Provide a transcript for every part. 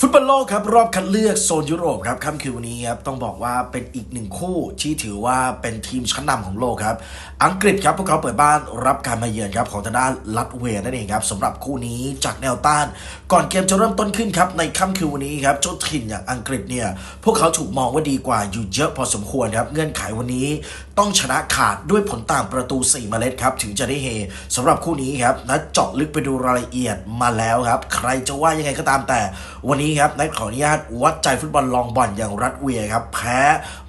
ฟุตบอลโลกครับ รอบคัดเลือกโซนยุโรปครับค่ำคืนวันนี้ครับ ต้องบอกว่าเป็นอีกหนึ่งคู่ที่ถือว่าเป็นทีมชั้นนำของโลกครับ อังกฤษครับ พวกเขาเปิดบ้านรับการมาเยือนครับของทางด้านลัตเวียนั่นเองครับสำหรับคู่นี้จากแนวต้าน ก่อนเกมจะเริ่มต้นขึ้นครับ ในค่ำคืนวันนี้ครับเจ้าถิ่นอย่างอังกฤษเนี่ย พวกเขาถูกมองว่าดีกว่าอยู่เยอะพอสมควรครับเงื่อนไขวันนี้ต้องชนะขาดด้วยผลต่างประตู 4 เมล็ดครับถึงจะได้เฮสำหรับคู่นี้ครับนัดเจาะลึกไปดูรายละเอียดมาแล้วครับใครจะว่ายังไงก็ตามแต่วันนี้ครับนัดขออนุญาตวัดใจฟุตบอลลองบอลอย่างรัสเวียครับแพ้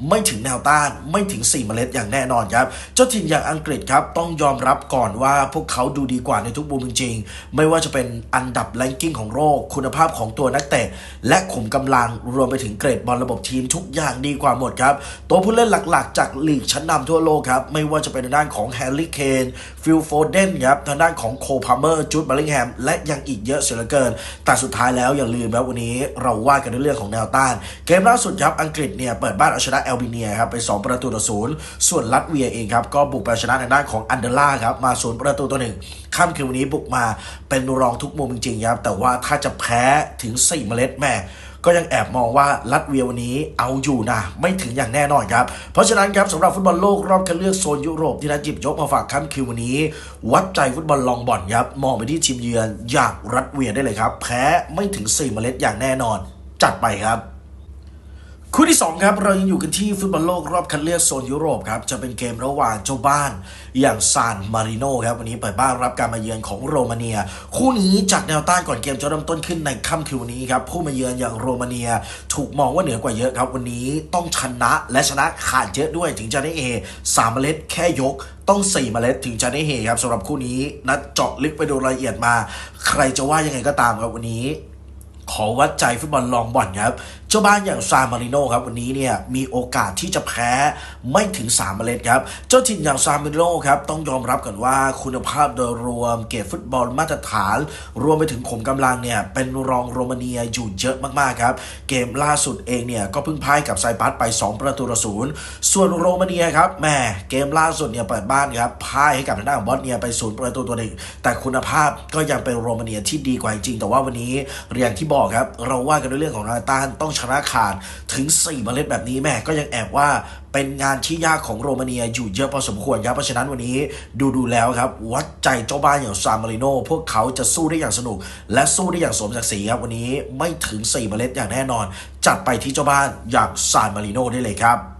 ไม่ถึงแนวต้านไม่ถึง 4 เมล็ดอย่างแน่นอนครับเจ้าถิ่นอย่างอังกฤษครับต้องยอมรับก่อนว่าพวกเขาดูดีกว่าในทุกมุมจริงๆ ไม่ว่าจะเป็นอันดับแรงกิ้งของโลกคุณภาพของตัวนักเตะและขุมกำลังรวมไปถึงเกรดบอลระบบทีมทุกอย่างดีกว่าหมดครับตัวผู้เล่นหลักๆ จากลีกชั้นนำทั่วโลกครับไม่ว่าจะเป็นทางด้านของแฮร์รี่เคนฟิลโฟเดนครับทางด้านของโคพาเมอร์จูดบัลลิงแฮมและยังอีกเยอะเสียเหลือเกิน แต่สุดท้ายแล้วอย่าลืมนะวันนี้เราว่ากันในเรื่องของแนวต้าน เกมล่าสุดครับอังกฤษเนี่ยเปิดบ้านเอาชนะแอลเบเนียครับไป2ประตูต่อศูนย์ส่วนลัตเวียเองครับก็บุกไปชนะในด้านของอันเดล่าครับมาศูนย์ประตูต่อหนึ่ง ค่ำคืนวันนี้บุกมาเป็นรองทุกมุมจริงๆครับ แต่ว่าถ้าจะแพ้ถึง 4 เมล็ดแม่ก็ยังแอบมองว่าลัตเวียวันนี้เอาอยู่นะ ไม่ถึงอย่างแน่นอนครับ เพราะฉะนั้นครับสำหรับฟุตบอลโลกรอบคัดเลือกโซนยุโรปที่นัดจิบยกมาฝากค่ำคืนวันนี้ วัดใจฟุตบอลลองบอลครับ มองไปที่ทีมเยือนอย่างรัสเวียได้เลยครับ แพ้ไม่ถึง 4 เมล็ดอย่างแน่นอน จัดไปครับ คู่ที่ 2 ครับ เรายังอยู่กันที่ฟุตบอลโลกรอบคัดเลือกโซนยุโรปครับ จะเป็นเกมระหว่างเจ้าบ้านอย่างซานมาริโนครับ วันนี้เปิดบ้านรับการมาเยือนของโรมาเนีย คู่นี้จากแนวต้านก่อนเกมจะเริ่มต้นขึ้นในค่ำคืนวันนี้ครับ ผู้มาเยือนอย่างโรมาเนียถูกมองว่าเหนือกว่าเยอะครับ วันนี้ต้องชนะและชนะขาดเยอะด้วยถึงจะได้เอสามเมล็ดแค่ยกต้อง 4 เมล็ดถึงจะได้เฮครับสำหรับคู่นี้นัดเจาะลึกไปดูรายละเอียดมา ใครจะว่ายังไงก็ตามครับวันนี้ขอวัดใจฟุตบอลลองบอลครับเจ้าบ้านอย่างซานมาริโนครับวันนี้เนี่ยมีโอกาสที่จะแพ้ไม่ถึง 3 เมล็ดครับ เจ้าถิ่นอย่างซานมาริโนครับต้องยอมรับกันว่าคุณภาพโดยรวมเกรดฟุตบอลมาตรฐาน รวมไปถึงขมกำลังเนี่ยเป็นรองโรมาเนียอยู่เยอะมากๆครับ เกมล่าสุดเองเนี่ยก็เพิ่งพ่ายกับไซปัสไป 2 ประตูต่อศูนย์ส่วนโรมาเนียครับแหมเกมล่าสุดเนี่ยเปิดบ้านครับพ่ายให้กับทางด้านบอสเนียไปศูนย์ประตูตัวหนึ่งแต่คุณภาพก็ยังเป็นโรมาเนียที่ดีกว่าจริงแต่ว่าวันนี้อย่างที่บอกครับเราว่ากันในเรื่องของนาตานต้องชนะขาดถึง 4 เมล็ดแบบนี้แม่ก็ยังแอบว่าเป็นงานที่ยากของโรมาเนียอยู่เยอะพอสมควรครับ เพราะฉะนั้นวันนี้ดูดูแล้วครับ วัดใจเจ้าบ้านอย่างซานมาริโนพวกเขาจะสู้ได้อย่างสนุก และสู้ได้อย่างสมศักดิ์ศรีครับ วันนี้ไม่ถึง 4 เมล็ดอย่างแน่นอน จัดไปที่เจ้าบ้านอย่างซานมาริโนได้เลยครับ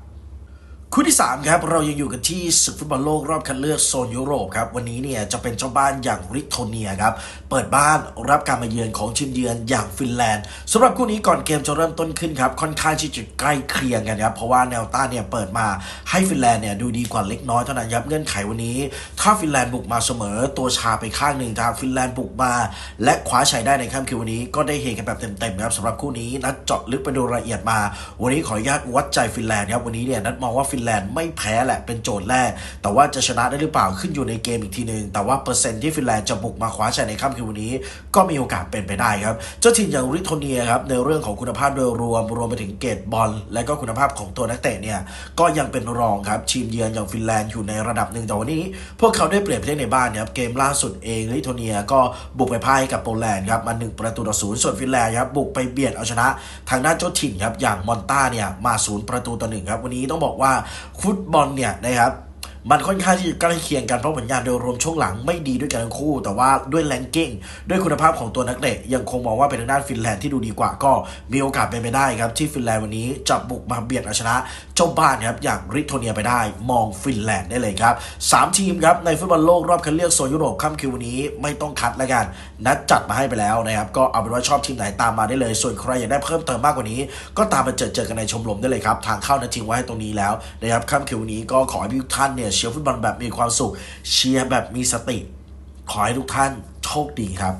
คู่ที่ 3 ครับ เรายังอยู่กันที่ศึกฟุตบอลโลกรอบคัดเลือกโซนยุโรปครับ วันนี้เนี่ยจะเป็นเจ้าบ้านอย่างริโทเนียครับ เปิดบ้านรับการมาเยือนของทีมเยือนอย่างฟินแลนด์สำหรับคู่นี้ก่อนเกมจะเริ่มต้นขึ้นครับ ค่อนข้างที่จะใกล้เคียงกันครับ เพราะว่าแนวต้านเนี่ยเปิดมาให้ฟินแลนด์เนี่ยดูดีกว่าเล็กน้อยเท่านั้นครับเงื่อนไขวันนี้ ถ้าฟินแลนด์บุกมาเสมอตัวชาไปข้างหนึ่งทางฟินแลนด์บุกมา และคว้าชัยได้ในค่ำคืนวันนี้ ก็ได้เฮกันแบบเต็มๆครับสำหรับคู่นี้นัดเจาะลึกไปดูรายละเอียดมา วันนี้ขออนุญาตวัดใจฟินแลนด์ครับวันนี้เนี่ยนัดมองว่าฟินแลนด์ไม่แพ้แหละเป็นโจทย์แรก แต่ว่าจะชนะได้หรือเปล่าขึ้นอยู่ในเกมอีกทีหนึ่งแต่ว่าเปอร์เซ็นต์ที่ฟินแลนด์จะบุกมาคว้าชัยในค่ำคืนวันนี้ ก็มีโอกาสเป็นไปได้ครับ เจ้าทีมอย่างริโทเนียครับในเรื่องของคุณภาพโดยรวมรวมไปถึงเกรดบอล และก็คุณภาพของตัวนักเตะเนี่ยก็ยังเป็นรองครับทีมเยือนอย่างฟินแลนด์อยู่ในระดับหนึ่งแต่วันนี้ พวกเขาได้เปรียบเล่นในบ้านครับเกมล่าสุดเองริโทเนียก็บุกไปพ่ายกับโปแลนด์ครับมาหนึ่งประตูต่อศูนย์ส่วนฟินแลนด์ครับบุกไปเบียดเอาชนะ ทางด้านเจ้าถิ่นครับอย่างมอนต้าเนี่ยมาศูนย์ประตูต่อหนึ่งครับวันนี้ต้องบอกว่าฟุตบอลเนี่ยนะครับ มันค่อนข้างที่จะใกล้เคียงกันเพราะผลงานโดยรวมช่วงหลังไม่ดีด้วยกันทั้งคู่ แต่ว่าด้วยแรงกิ้งด้วยคุณภาพของตัวนักเตะยังคงมองว่าเป็นทางด้านฟินแลนด์ที่ดูดีกว่าก็มีโอกาสเป็นไปได้ครับที่ฟินแลนด์วันนี้จะบุกมาเบียดเอาชนะเจ้าบ้านครับอย่างริโทเนียไปได้ มองฟินแลนด์ได้เลยครับสามทีมครับในฟุตบอลโลกรอบคัดเลือกโซนยุโรปค่ำคืนวันนี้ไม่ต้องคัดแล้วกัน นัดจัดมาให้ไปแล้วนะครับก็เอาเป็นว่าชอบทีมไหนตามมาได้เลย ส่วนใครอยากได้เพิ่มเติมมากกว่านี้ ก็ตามมาเจอเจอกันในชมรมได้เลยครับทางเข้านะทิ้งไว้ให้ตรงนี้แล้วนะครับค่ำคืนวันนี้ก็ขอให้ทุกท่านเนี่ยเชียร์ฟุตบอลแบบมีความสุข เชียร์แบบมีสติ ขอให้ทุกท่านโชคดีครับ